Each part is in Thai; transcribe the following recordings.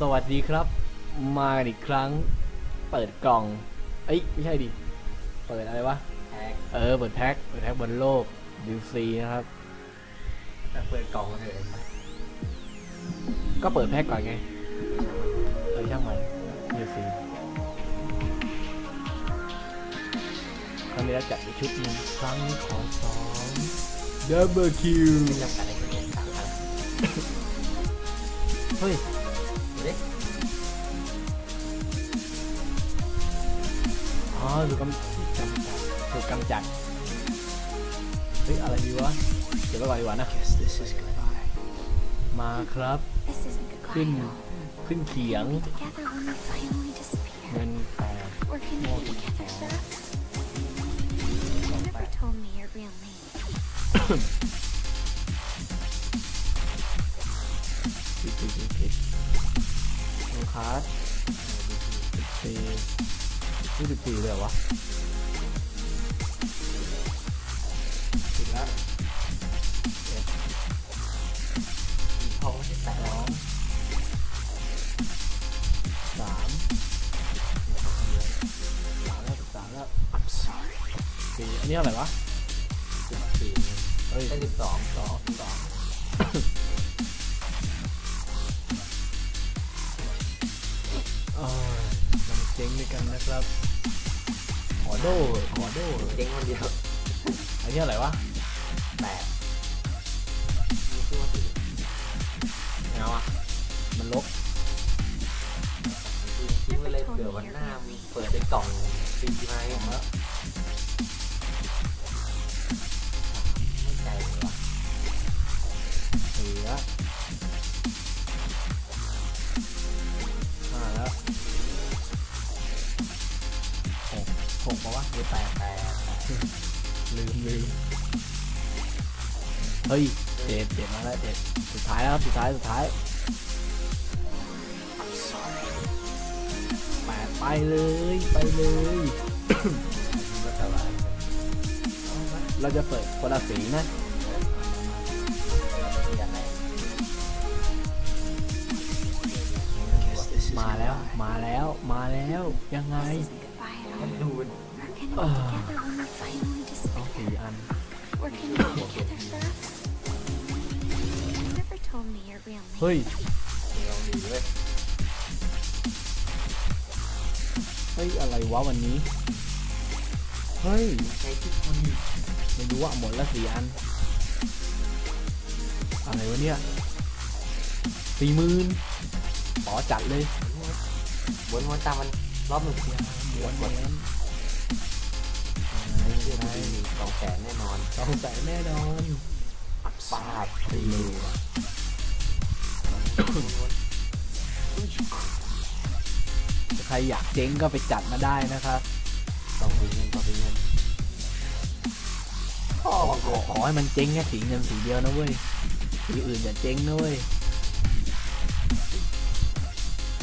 สวัสดีครับ มากันอีกครั้ง เปิดกล่อง เอ้ยไม่ใช่ดิ เปิดอะไรวะแท็กเออ เปิดแพ็ค เปิดแพ็คบนโลกดิวซีนะครับ แต่เปิดกล่องมาเถอะก็เปิดแพ็คก่อนไง เออช่างมันดิวซีครั้งนี้เราจัดอีกชุดหนึงครั้งนี้ขอสองดับเบิลคิวไม่จำกัดในคนเดียวสามครั้งเฮ้ย ดูดิอ๋อถูกกำกำจัดถูกกำจัดเฮ้ยอะไรดีวะเดี๋ยวไปก่อนดีกว่านะ มาครับ This isn't goodbye ขึ้น at all. ขึ้นเขียง Together when we finally disappear. เงินแปด We're gonna be together forever. You never told me your real name. ผิดผิดผิดผิด โลคาร์ดสิบสี่ยี่สิบสี่เลยวะผิดแล้วทองที่แปดสองสามสามแล้วสามแล้วสี่อันนี้เท่าไหร่วะ นนะครับ ขอโดขอโดเจ๊งคนเดียวอันนี้อะไรวะแปดมีชื่อว่าสี่เงาอะ มันลกทิ้งไว้เลยเผื่อวันหน้ามีเปิดในกล่องฟรีไหมแล้วไม่ใจเลยวะสี่แลืมลืมเฮ้ยเจ็ดเจ็ดมาแล้วเจ็ดสุดท้ายแล้วครับสุดท้ายสุดท้ายแปดไปเลยไปเลยก็แต่ว่าเราจะเปิดคนละสีนะอย่างไรมาแล้วมาแล้วมาแล้วยังไง This isn't goodbye at มัน all. ดู เฮ้ยลองดีเว้ยเฮ้ย อะไรวะวันนี้ เฮ้ยใช้ที่คนไม่รู้ว่าหมดละสี่อัน อะไรวะเนี่ยสี่หมื่นขอจัดเลยวนวนตามมันรอบหนึ่งม้วนม้วนเชื่อมันมีสองแสนแน่นอนสองแสนแน่นอนปาดสี่หมื่น ใครอยากเจ๊งก็ไปจัดมาได้นะครับสองปีเงินสองปีเงินขอขอขอให้มันเจ๊งแค่สีเงินสีเดียวนะเว้ยสีอื่นอย่าเจ๊งนะเว้ย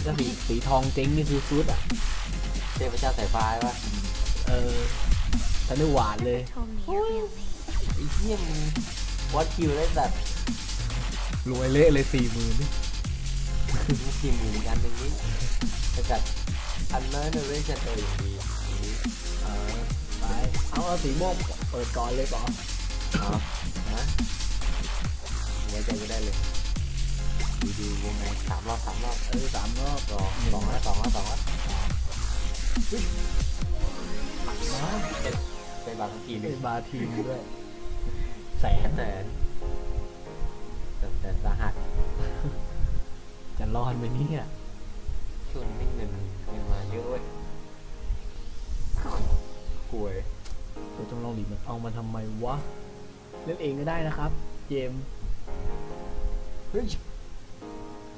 ถ้าสีสีทองเจ๊งนี่คือซุดอะเทพเจ้าสายฟ้าปะเออทันได้หวานเลย Told me your real name. ไอ้เหี้ยมงวัดคิวได้สัตว์รวยเละเลยสี่หมื่นนี่ มีทีมอยู่อีกอันหนึ่งนี่ไอ้สัตว์อันเนอร์เนอร์เรชั่นเอออย่างดีอย่างดีเออไปเอาเอาสีม่วงเปิดก่อนเลยป่ะเอาฮะไว้ใจก็ได้เลยดูดูวงในสามรอบสามรอบเออสามรอบสองสองแล้วสองแล้วสองแล้วเป็นเป็นบางทีหเป็นบาร์ทีมด้วยแสนแสนแต่แต่สาหัส จะรอดไหมเนี่ยช่วงนี้เงินเงินมาเยอะเว้ยป่วยตัวจำลองหลีมันเอามาทำไมวะ เล่นเองก็ได้นะครับ เกมเฮ้ย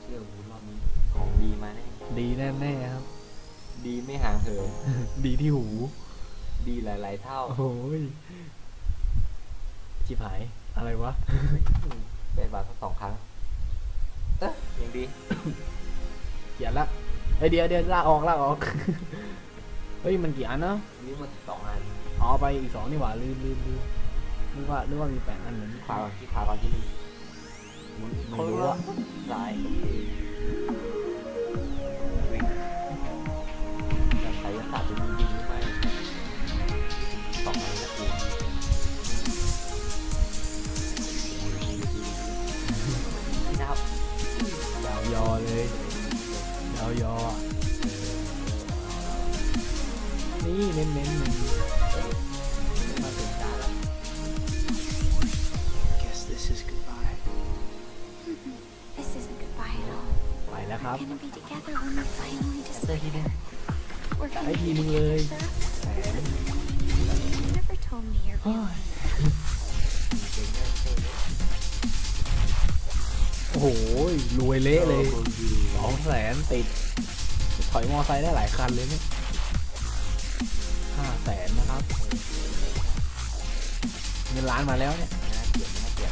เชื่อกูรอบนี้ของดีมาแน่ดีแน่ๆครับ ดีไม่ห่างเหินดีที่หู ดีหลาย ๆ เท่า โอ้ยชิบหาย อะไรวะเป็นบาทสักสองครั้ง อย่างดีเดี๋ยวละเฮ้เดี๋ยวเดี๋ยวลากออกลาออก เฮ้ยมันกี่อันนะนี่มันสองอันอ๋อไปอีกสองนี่หว่าลืมลืมลืมนึกว่าหรือว่ามีแปดอันเหมือนพาก่อที่พาก่อนที่นี่ไม่รู้อะลายโอเคใช้ศาสตร์จะดีๆหรืม นี่เน้นเน้นๆหนึ่งมาถึงตาแล้ว Guess this is goodbye. This isn't goodbye at all. ไปแล้วครับ We're gonna be together when we finally เจอทีนึง decide. We're ไอ้ gonna ที be นึงเลย together. แสน You never told me your เฮ้ real ย name. เก่งได้เท่เลยโอ้โห รวยเละเลยสองแสนติด ถอยมอไซค์ได้หลายคันเลยเนี่ย งินล้านมาแล้วเนี่ยน่าเกลียดน่าเกลียด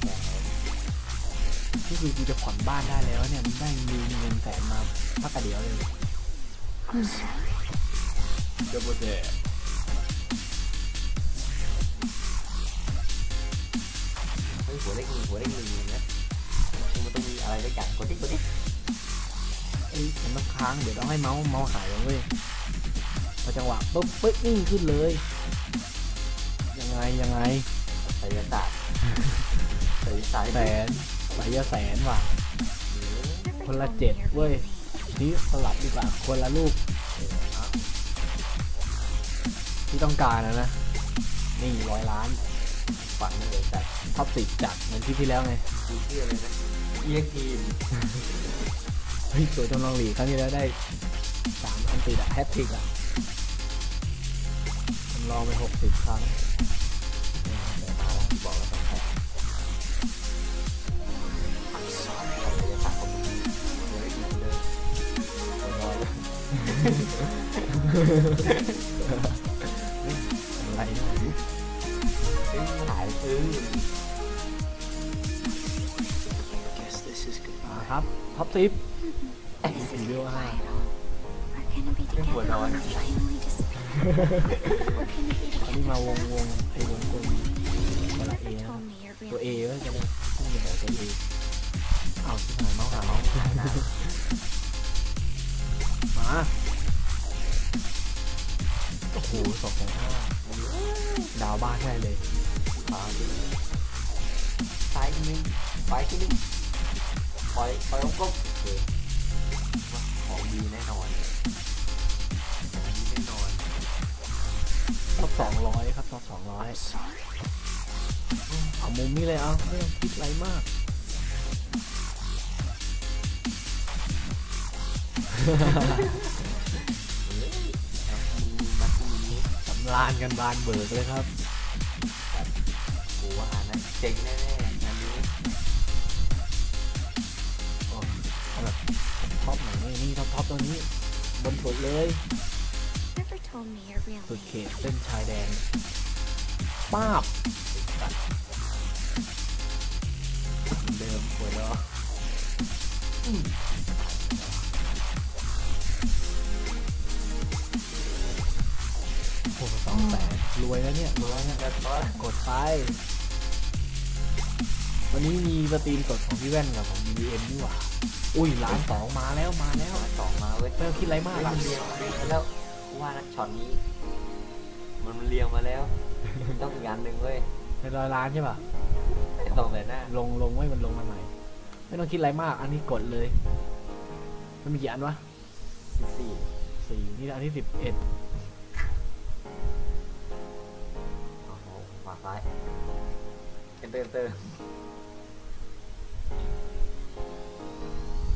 แกงเลยนี่คือกูจะผ่อนบ้านได้แล้วเนี่ยมันได้มีเงินแสนมาพักกะเดียวเลยดับเบิลเดย์เฮ้ยหัวเลขหนึ่งหัวเลขหนึ่งเลยนะมันต้องมีอะไรด้วยกันกดที่กดที่เอ้ยมันต้องค้างเดี๋ยวต้องให้เมาส์เมาส์หายก่อนเว้ยพอจังหวะปุ๊บปึ๊บนิ่งขึ้นเลยยัง ไงยังไงไสยศาสตร์ไสยศาสตร์แสนสายแสนว่ะ Never Con la told me chết, your ui. real name. นี่สลับดีกว่าคนละลูก ที่ต้องการนะนะ นี่ร้อยล้านฝังไม่เลยแต่ท็อปสิบจัดเหมือนที่ที่แล้วไงกูเชื่อเลยนะเอียทีมเฮ้ยตัวจำลองหลีกครั้งที่แล้วได้สามอันติดอะแฮตทริกอะจำลองไปหกสิบครั้ง อะไรซึ้งหายซึ้งครับท็อปทิปสีเรียวอะไรเรื่องหัวนอนอนนี้มาวงวงไอ้วงกลมตัวเอก็จะเป็นผู้ใหญ่ตัวเอเอาที่ไหนน้องหาน้องมา อ้โหสองแสนห้าดาวบ้านได้เลยขวาที่ซ้ายทีนึงไปทีนึงปล่อยปล่อยองก้มโอเคว่าของดีแน่นอนของดีแน่นอนท็อปสองร้อยครับท็อปสองร้อยเอามุมนี้เลยเอาไม่ต้องคิดอะไรมากเสำราญกันบานเบิกเลยครับกูว่านะเจ๋งแน่ๆอันนี้โอ้เอาแบบท็อปหน่อยนี่นี่ท็อปท็อปตัวนี้ บนสุดเลย Never told me your real สุดเข name. ตเส้นชายแดนป้าบเหมือนเดิมหัวเราะ แสนรวยแล้วเนี่ยรวยแล้วแล้วก็กดไป วันนี้มีสตรีมสดของพี่แว่นกับของ BBM นี่หว่า อุ้ยล้านสองมาแล้วมาแล้วสองมาเว้ยไม่ต้องคิดอะไรมากเฮ้ยหรอมันกเรียงเรียงมาแล้วกูว่านะช็อตนี้มันมันเรียงมาแล้ว ต้องอีกอันหนึ่งเว้ยเป็นร้อยล้านใช่ป่ะไอ้สองแต่หน้าลงลงไว้มันลงมาใหม่ไม่ต้องคิดอะไรมาก อันนี้กดเลยมันมีกี่อันวะสิบสี่สี่นี่อันที่สิบเอ็ด ซ้ายเอนเตอร์เอนเตอร์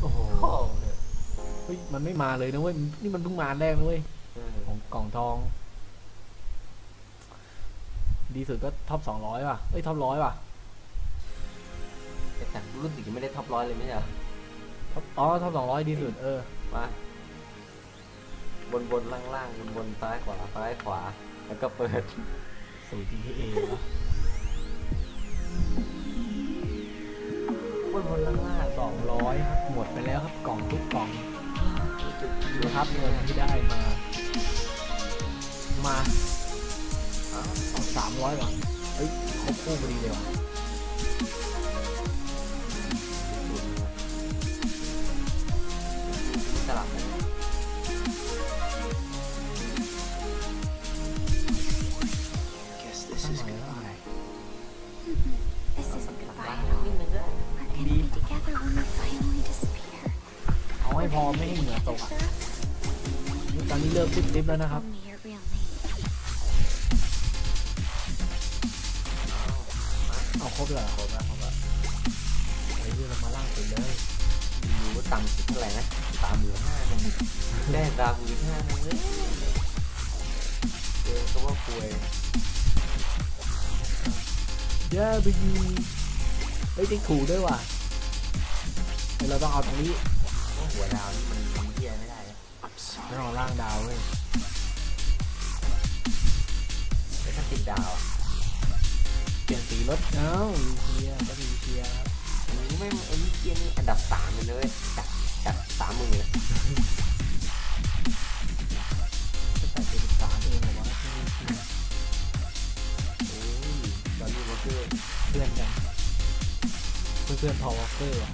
โอ้โหโอ้โหเฮ้ยมันไม่มาเลยนะเว้ยนี่มันเพิ่งมาอันแรกนะเว้ยเออของกล่องทอง ดีสุดก็ท็อปสองร้อยป่ะเอ้ยท็อปร้อยป่ะแต่รู้สึกยังไม่ได้ท็อปร้อยเลยไม่ใช่เหรอท็อปอ๋อท็อปสองร้อยดีสุดเออมาบนบนล่างล่างบนบนซ้ายขวาซ้ายขวา แล้วก็เปิด สูตร GTA วะบนบนล่างล่างสองร้อยครับหมดไปแล้วครับกล่องทุกกล่องดูครับเงินที่ได้มา มาอ้าวเอาสามร้อยก่อเอ้ยครบคู่พอดีเลยว่ะ พอไม่ให้เหงื่อตกตอนนี้เริ่มติดติป Never แล้วนะครับเอาครบเลยเหรอผมว่าผมว่าไอ้เรื่องเรามาล่างสุดเลยรู้ว่าต่ำสุดเท่าไหร่นะสามหมื่นห้าได้สามหมื่นห้าเลยเจอก็ว่าป่วยเย้ไปยูเฮ้ยติ๊กถูด้วยว่ะเราต้องเอาตรงนี้ หัวดาวนี่มันทำเพี้ยไม่ได้ไม่ sorry. ต้องเอาล่างดาวเว้ยแต่ถ้าติดดาวอะเปลี่ยนสีรถเอ้ามีเชียก็มีเชียครับอันนี้ไม่ไอ้นี่เกียนี่อันดับสามเลยเลยจากจากสามหมื่นก็แต่เจ็ดสิบสามเองเหรอวะที่มีเชียโอ้ยตอนนี้วอเกอร์เพื่อนกันเพื่อนเพื่อวอลเกอร์อะ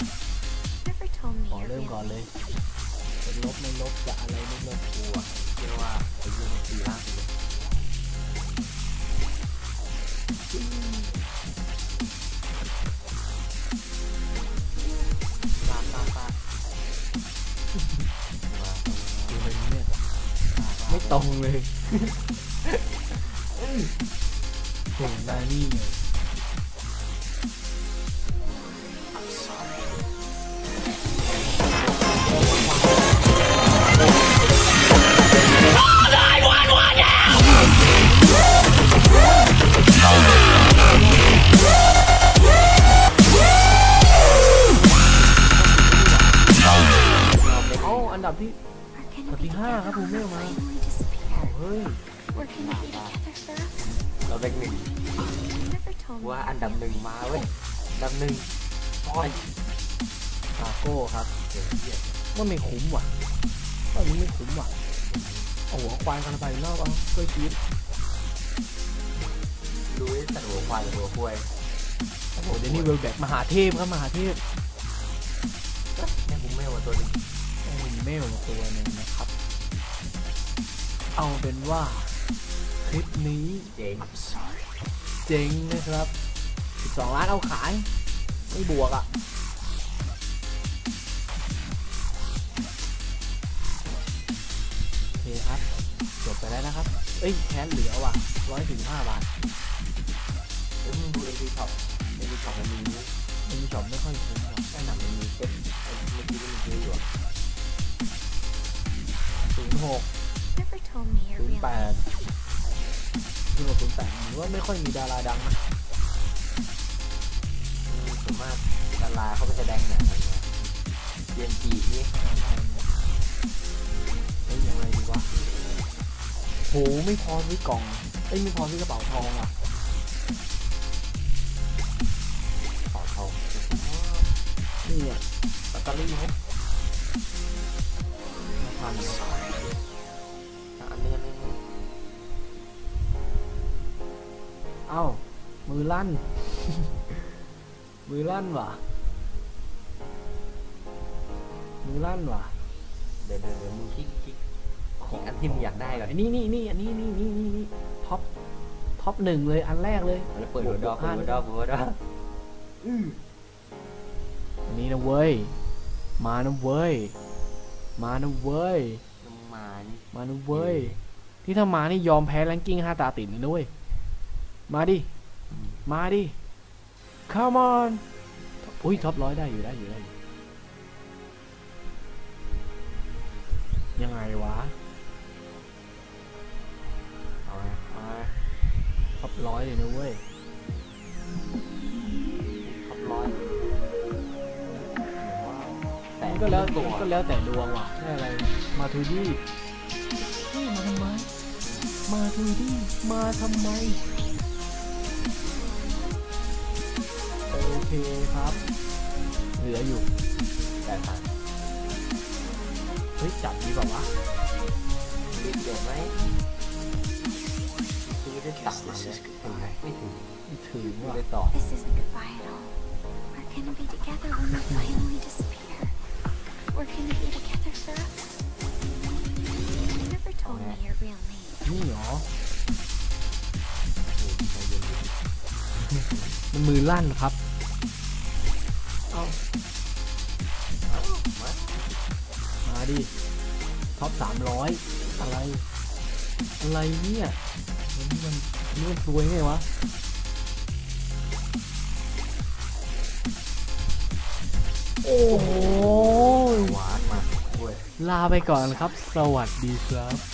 ขอ your เริ่ม real ก่อนเลย name. เป็นลบไม่ลบจะอะไรไม่ลบกลัวเรียกว่าไอ้ยูนิตีล่างสุดเลยลากลากลากมาดูเลยเนี่ยไม่ตรงเลยเก่งได้นี่ อันดับ real หนึ่ง name. มาเว้ยอันดับหนึ่งปอยซาโก้ครับเดี๋ยวเหี้ยว่าไม่คุ้มว่ะว่านี้ไม่คุ้มว่ะเอาหัวควายกันไปรอบเอากล้วยชีสดูไอ้สัตว์หัวควายหรือหัวควายโอ้โหเดนนี่เวลแบกมหาเทพครับมหาเทพแม่งกูไม่เอาตัวหนึงโอ้ยเมลมาตัวหนึ่งนะครับ เอาเป็นว่าคลิปนี้เจ๋ง I'm sorry. เจ๋งนะครับ 12ล้านเอาขาย ไม่บวกอะโอเคครับจบไปแล้วนะครับ เอ้ยแค้นเหลือว่ะ115บาทเอ้ยมึงดูเอ็นดีช็อปเอ็นดีช็อปมันมีมันมีช็อปไม่ค่อยคุ้มหรอกแค่หนังมันมีเซ็ตไอ้เมื่อกี้ที่มันซื้ออยู่อะ06 Never told me your real name. 08คือกับ08หรือว่าไม่ค่อยมีดาราดังนะอื มากดาราเขาไปแสดงหนังกันไงเรียนจีนี่เฮ้ยยังไงดีวะโหไม่พอซื้อกล่องเอ้ยไม่พอซื้อกระเป๋าทองอะขอเขานี่อะลอตเตอรี่ไหมพันอันนึงอันนึงเอ้ามือลั่น มือลั่นว่ะ มือลั่นว่ะ เดี๋ยวเดี๋ยวเดี๋ยวมึงคลิกคลิกคลิกอันที่มึงอยากได้ก่อนไอ้นี่นี่นี่อันนี้นี่นี่นี่นี่ท็อปท็อปหนึ่งเลยอันแรกเลยแล้วเปิดหัวดอกเปิดหัวดอกเปิดหัวดอกอันนี้นะเว้ย มานะเว้ย มานะเว้ยน้ำมานี่มานะเว้ย ที่ถ้ามานี่ยอมแพ้แรงกิ้งห้าตาติดเลยนะเว้ยมาดิ มาดิ come on อุ้ยท็อปร้อยได้อยู่ได้อยู่ได้อยู่ยังไงวะเอาไงเอาไงท็อปร้อยเลยนะเว้ยท็อปร้อยแต่มันก็แล้วตัวก็แล้วแต่ดวงว่ะได้อะไร มาทูดี้เฮ้ยมาทำไม มาทูดี้มาทำไม คครับ เหลืออยู่แต่ทางเฮ้ยจับดีกว่าวะรีบเดือดไหมซื้อได้ตังค์มาเนี่ยถึงไหมไม่ถึงไม่ถือซื้อว่ะได้ต่อ This isn't goodbye at all. We're gonna be together when we finally disappear. We're gonna be together forever. Never told me your real name. นี่เหรอมันมือลั่นครับ ดิท็อปสามร้อยอะไร อะไรเนี่ยมันนี่มันนี่มันรวยไงวะโอ้โหหวานมาเว้ยลาไปก่อนครับ สวัสดีครับ